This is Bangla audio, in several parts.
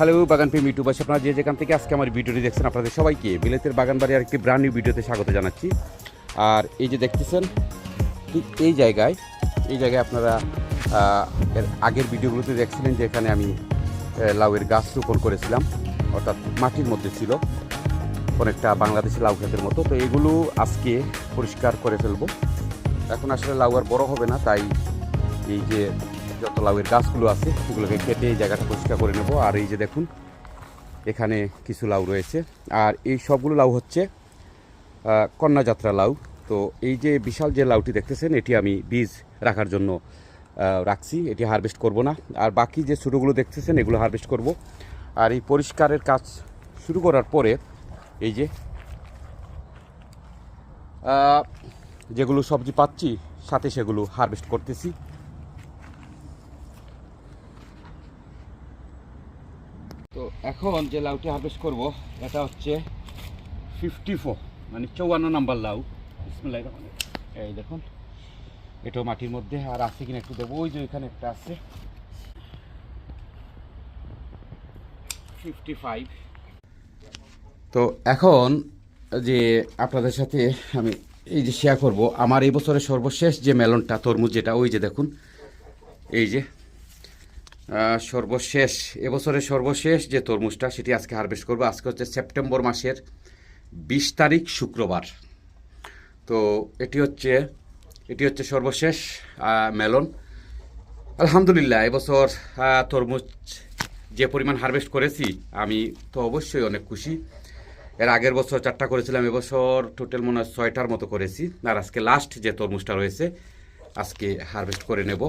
হ্যালো ইউটিউব আছে, আপনারা যে যেখান থেকে আজকে আমার ভিডিওটি দেখছেন, আপনাদের সবাইকে বিলেতের বাগান বাড়ি আর একটি ব্র্যান্ড নিউ ভিডিওতে স্বাগত জানাচ্ছি। আর এই যে দেখতেছেন, ঠিক এই জায়গায় এই জায়গায় আপনারা এর আগের ভিডিওগুলোতে দেখছিলেন যে এখানে আমি লাউয়ের গাছ রোপণ করেছিলাম, অর্থাৎ মাটির মধ্যে ছিল, অনেকটা বাংলাদেশি লাউ ক্ষেতের মতো। তো এগুলো আজকে পরিষ্কার করে ফেলব। এখন আসলে লাউ আর বড় হবে না, তাই এই যে যত লাউয়ের গাছগুলো আছে এগুলোকে কেটে এই জায়গাটা পরিষ্কার করে নেব। আর এই যে দেখুন, এখানে কিছু লাউ রয়েছে। আর এই সবগুলো লাউ হচ্ছে কন্যাযাত্রা লাউ। তো এই যে বিশাল যে লাউটি দেখতেছেন, এটি আমি বীজ রাখার জন্য রাখছি। এটি হারভেস্ট করব না। আর বাকি যে ছোটোগুলো দেখতেছেন, এগুলো হারভেস্ট করব। আর এই পরিষ্কারের কাজ শুরু করার পরে এই যে যেগুলো সবজি পাচ্ছি, সাথে সেগুলো হারভেস্ট করতেছি তো এখন যে লাউটি হারভেস্ট করব, এটা হচ্ছে ফিফটি মানে চৌয়ান্ন নাম্বার লাউ। এই দেখুন, এটাও মাটির মধ্যে, আর আছে কিনা একটু দেবো ওই যে ওইখানে একটা আছে। ফিফটি ফাইভ তো এখন যে আপনাদের সাথে আমি এই যে শেয়ার করব, আমার এই বছরের সর্বশেষ যে মেলনটা তরমুজ যেটা, ওই যে দেখুন, এই যে সর্বশেষ, এবছরের সর্বশেষ যে তরমুজটা, সেটি আজকে হারভেস্ট করব। আজকে হচ্ছে সেপ্টেম্বর মাসের বিশ তারিখ শুক্রবার। তো এটি হচ্ছে এটি হচ্ছে সর্বশেষ মেলন। আলহামদুলিল্লাহ, এবছর তরমুজ যে পরিমাণ হারভেস্ট করেছি, আমি তো অবশ্যই অনেক খুশি। এর আগের বছর চারটা করেছিলাম, এবছর টোটাল মনে হয় ছয়টার মতো করেছি। আর আজকে লাস্ট যে তরমুজটা রয়েছে, আজকে হারভেস্ট করে নেব।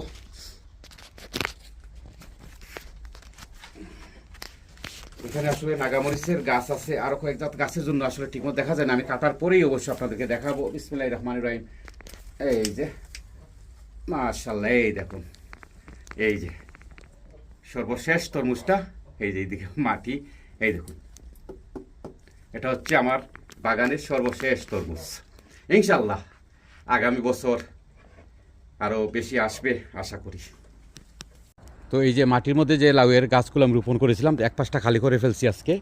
এখানে আসলে নাগামরিচের গাছ আছে, আরও কয়েক জাত গাছের জন্য আসলে ঠিকমতো দেখা যায় না। আমি কাটার পরেই অবশ্য আপনাদেরকে দেখাবো। বিসমিল্লাহ রহমান রহিম। এই যে মাশাল্লাহ এই দেখুন, এই যে, সর্বশেষ তরমুজটা, এই যে এইদিকে মাটি, এই দেখুন। এটা হচ্ছে আমার বাগানের সর্বশেষ তরমুজ। ইনশাল্লাহ আগামী বছর আরও বেশি আসবে, আশা করি। তো এই যে মাটির মধ্যে যে লাউয়ের গাছগুলো আমি রোপণ করেছিলাম, এক পাশটা খালি করে ফেলছি আজকে।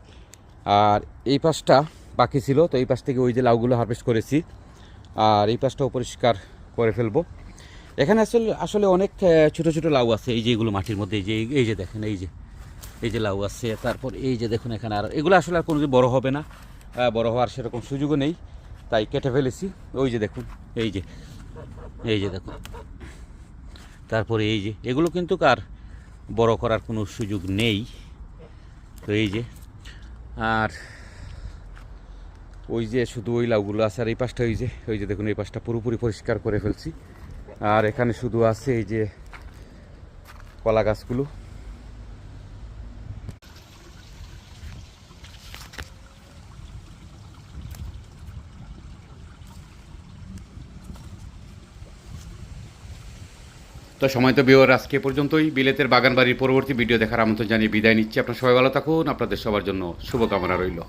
আর এই পাশটা বাকি ছিল, তো এই পাশ থেকে ওই যে লাউগুলো হারভেস্ট করেছি। আর এই পাশটাও পরিষ্কার করে ফেলব। এখানে আসলে আসলে অনেক ছোট ছোট লাউ আছে, এই যে এগুলো মাটির মধ্যে, এই যে এই যে দেখেন, এই যে এই যে লাউ আছে, তারপর এই যে দেখুন এখানে আর, এগুলো আসলে আর কোনো বড় হবে না। বড় হওয়ার সেরকম সুযোগও নেই, তাই কেটে ফেলেছি। ওই যে দেখুন, এই যে এই যে দেখুন। তারপরে এই যে, এগুলো কিন্তু কার বড় করার কোনো সুযোগ নেই। তো এই যে, আর ওই যে শুধু ওই লাউগুলো আছে, আর এই পাশটা ওই যে ওই যে দেখুন, এই পাশটা পুরোপুরি পরিষ্কার করে ফেলছি। আর এখানে শুধু আছে এই যে কলা গাছগুলো। তো সময় তো বিওর আজকে পর্যন্তই। বিলেতের বাগানবাড়ির পরবর্তী ভিডিও দেখার আমন্ত্রণ জানিয়ে বিদায় নিচ্ছি। আপনার সবাই ভালো থাকুন। আপনাদের সবার জন্য শুভকামনা রইল।